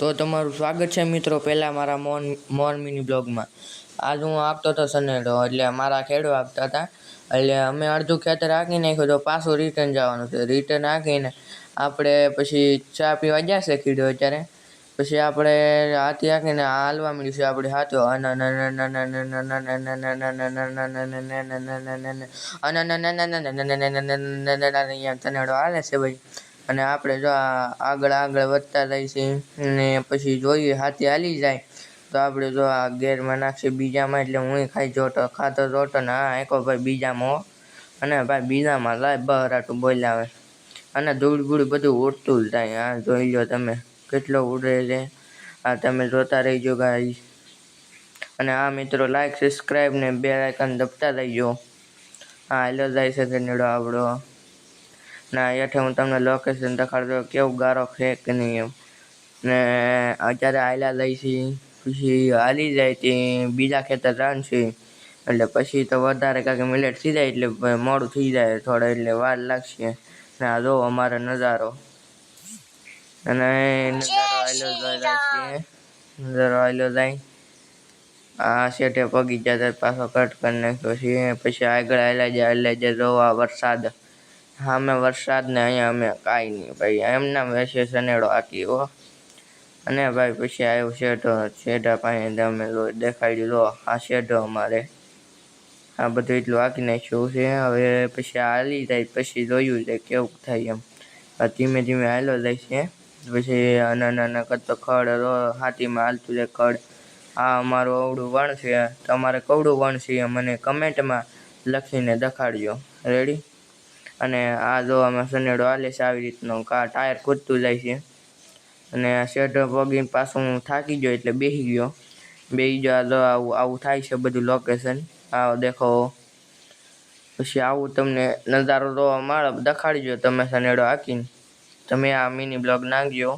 તો તમારું સ્વાગત છે મિત્રો પહેલાં મારા મોન મોન મિની બ્લોગમાં. આજ હું આપતો હતો સનેડો, એટલે મારા ખેડૂ આપતા હતા. એટલે અમે અડધું ખેતર આંકી નાખ્યું તો પાછું રિટર્ન જવાનું છે. રિટર્ન આંકીને આપણે પછી ચા પીવા જશે કીધું અત્યારે. પછી આપણે હાથી આંકીને હાલવા મળ્યું છે આપણે હાથો. તનેડો હાલે છે ભાઈ અને આપણે જો આ આગળ આગળ વધતા રહીશું ને પછી જોઈએ હાથી હાલી જાય, તો આપણે જો આ ગેરમાં નાખશે બીજામાં એટલે હું ખાઈ જોતો, ખાતો જોતો ને હા, એકો ભાઈ બીજામાં અને ભાઈ બીજામાં લાય બહરાટું બોલાવે. અને ધૂળ ધૂળ બધું ઉડતું જ થાય હા જોઈ લો તમે, કેટલો ઉડે છે. આ તમે જોતા રહીજો ગાઈ અને આ મિત્રો લાઈક સબસ્ક્રાઈબ ને બે આઇકન દબતા રહીજો. હા એલો જાય છે કનેડો આપણો ના હેઠે હું તમને લોકેશન દેખાડતો કેવું ગારો છે કે નહીં એમ. ને અત્યારે આયલા લઈ છી, પછી હાલી જાય તે બીજા ખેતર રાન એટલે પછી તો વધારે કાંઈક મિલેટ થઈ જાય એટલે મોડું થઈ જાય થોડે એટલે વાર લાગશે. ને આ જો અમારો નજારો. અને નજારો આયલો જાય નજારો આયલો જાય. આ શેઠે પગી જતા પાછો કટ કરી નાખ્યો છે. પછી આગળ આવેલા જાય એટલે જે જોવા વરસાદ. સામે વરસાદ ને અહીંયા અમે કાંઈ નહીં ભાઈ એમના વેસે સનેડો આંકી હો. અને ભાઈ પછી આવ્યો શેઢો, શેઢા પાસે અમે લો- દેખાડ્યું લો આ શેઢો અમારે. આ બધું એટલું આંકી નાખ્યું છે. હવે પછી હાલી જાય, પછી જોયું છે કેવું થાય એમ. ધીમે ધીમે હાલો જાય છે. પછી નાના નાના કરતો ખડ, રો, હાથીમાં હાલતું જાય ખડ. આ અમારું અવડું વણ છે. તમારે કવડું વણ છે મને કમેન્ટમાં લખીને દેખાડજો. રેડી અને આ જો અમે સનેડો હાલે છે, આવી રીતનો કા ટાયર કૂદતું જાય છે. અને આ શેઠ પગીને પાછું થાકી ગયો એટલે બેસી ગયો. બેસી ગયો તો આવું આવું થાય છે બધું લોકેશન આ દેખો. પછી આવું તમને નજારો જોવા મળે, દેખાડજો તમે સનેડો હાકીને તમે આ મિની બ્લોગ નાખજો.